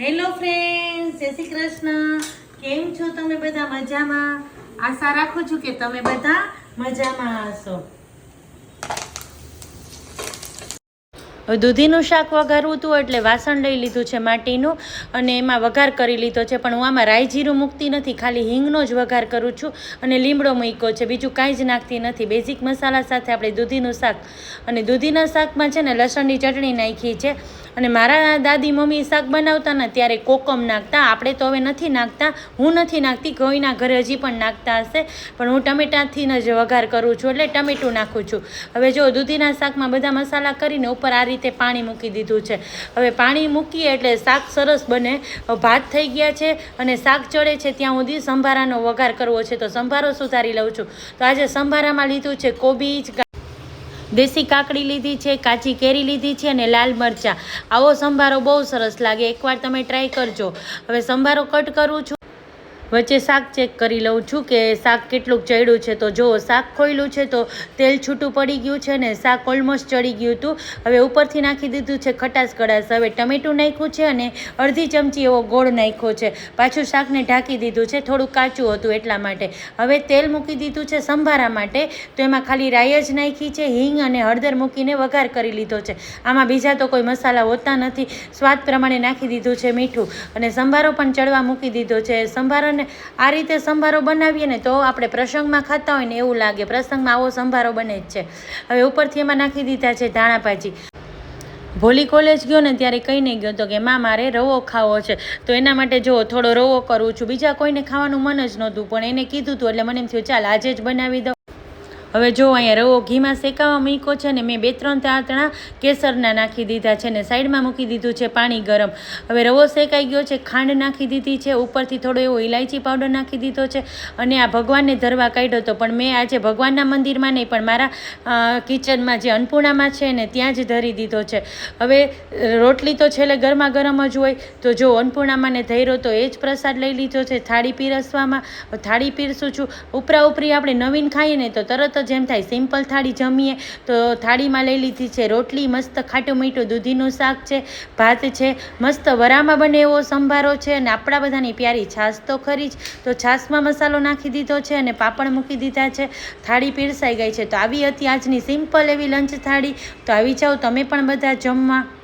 Hello friend જય શ્રી કૃષ્ણ. કેમ છો તમે બધા મજામાં? આશા રાખું છું કે તમે બધા મજામાં હશો. દૂધીનું શાક વઘારવું હતું એટલે વાસણ લઈ લીધું છે માટીનું અને એમાં વઘાર કરી લીધો છે, પણ હું આમાં રાઈ જીરું મૂકતી નથી, ખાલી હિંગનો જ વઘાર કરું છું અને લીમડો મૂક્યો છે, બીજું કાંઈ જ નાખતી નથી. બેઝિક મસાલા સાથે આપણે દૂધીનું શાક અને દૂધીના શાકમાં છે ને લસણની ચટણી નાખી છે અને મારા દાદી મમ્મી શાક બનાવતા ને ત્યારે કોકમ નાખતા. આપણે તો હવે નથી નાખતા. હું નથી નાખતી. કોઈના ઘરે હજી પણ નાખતા હશે. પણ હું ટમેટાથી જ વઘાર કરું છું એટલે ટમેટું નાખું છું. હવે જો દૂધીના શાકમાં બધા મસાલા કરીને ઉપર આ રીતે પાણી મૂકી દીધું છે. હવે પાણી મૂકીએ એટલે શાક સરસ બને. ભાત થઈ ગયા છે અને શાક ચડે છે ત્યાં સુધી સંભારાનો વઘાર કરવો છે. તો સંભારો સુધારી લઉં છું. તો આજે સંભારામાં લીધું છે કોબીજ દેશી કાકડી લીધી છે, કાચી કેરી લીધી છે અને લાલ મરચાં. આવો સંભારો બહુ સરસ લાગે. એકવાર તમે ટ્રાય કરજો. હવે સંભારો કટ કરું છું. વચ્ચે શાક ચેક કરી લઉં છું કે શાક કેટલુંક ચડ્યું છે. તો જો શાક ખોયલું છે તો તેલ છૂટું પડી ગયું છે ને શાક ઓલમોસ્ટ ચડી ગયું હતું. હવે ઉપરથી નાખી દીધું છે ખટાશ કડાશ. હવે ટમેટું નાખ્યું છે અને અડધી ચમચી એવો ગોળ નાખ્યો છે. પાછું શાકને ઢાંકી દીધું છે. થોડું કાચું હતું એટલા માટે. હવે તેલ મૂકી દીધું છે સંભારા માટે. તો એમાં ખાલી રાઈ જ નાખી છે, હિંગ અને હળદર મૂકીને વઘાર કરી લીધો છે. આમાં બીજા તો કોઈ મસાલા હોતા નથી. સ્વાદ પ્રમાણે નાખી દીધું છે મીઠું. અને સંભારો પણ ચડવા મૂકી દીધો છે. સંભારાને આ રીતે સંભારો બનાવીએ ને તો આપણે પ્રસંગમાં ખાતા હોય ને એવું લાગે. પ્રસંગમાં આવો સંભારો બને જ છે. હવે ઉપરથી એમાં નાખી દીધા છે ધાણા ભાજી ભોલી કોલેજ ગયો ને ત્યારે કઈ નહીં ગયો. તો કે, માં, મારે રવો ખાવો છે. તો એના માટે જો થોડો રવો કરું છું. બીજા કોઈને ખાવાનું મન જ નહોતું, પણ એને કીધું હતું એટલે મને એમ થયું, ચાલ, આજે જ બનાવી દઉં. હવે જો અહીંયા રવો ઘીમાં શેકાવા મૂક્યો છે ને મેં બે ત્રણ તાતણા કેસરના નાખી દીધા છે ને સાઈડમાં મૂકી દીધું છે પાણી ગરમ. હવે રવો શેકાઈ ગયો છે, ખાંડ નાખી દીધી છે, ઉપરથી થોડો એવો ઇલાયચી પાવડર નાખી દીધો છે અને આ ભગવાનને ધરવા કાઢ્યો હતો પણ મેં આજે ભગવાનના મંદિરમાં નહીં, પણ મારા કિચનમાં જે અન્નપૂર્ણામાં છે ને ત્યાં જ ધરી દીધો છે. હવે રોટલી તો છેલ્લે ગરમા ગરમ જ હોય, તો જો અન્નપૂર્ણામાં ને તો એ જ પ્રસાદ લઈ લીધો છે, થાળી પીરસવામાં, થાળી પીરસું છું. ઉપરા ઉપરી આપણે નવીન ખાઈએ ને તો તરત જ એમ થાય સિમ્પલ થાળી જમીએ તો થાળીમાં લઈ લીધી છે રોટલી, મસ્ત ખાટું મીઠું દૂધીનું શાક છે, ભાત છે, મસ્ત વરામાં બને એવો સંભારો છે અને આપણા બધાની પ્યારી છાશ તો ખરી જ. તો છાશમાં મસાલો નાખી દીધો છે અને પાપડ મૂકી દીધા છે. થાળી પીરસાઈ ગઈ છે. તો આવી હતી આજની સિમ્પલ એવી લંચ થાળી. તો આવી જાઓ તમે પણ બધા જમવા.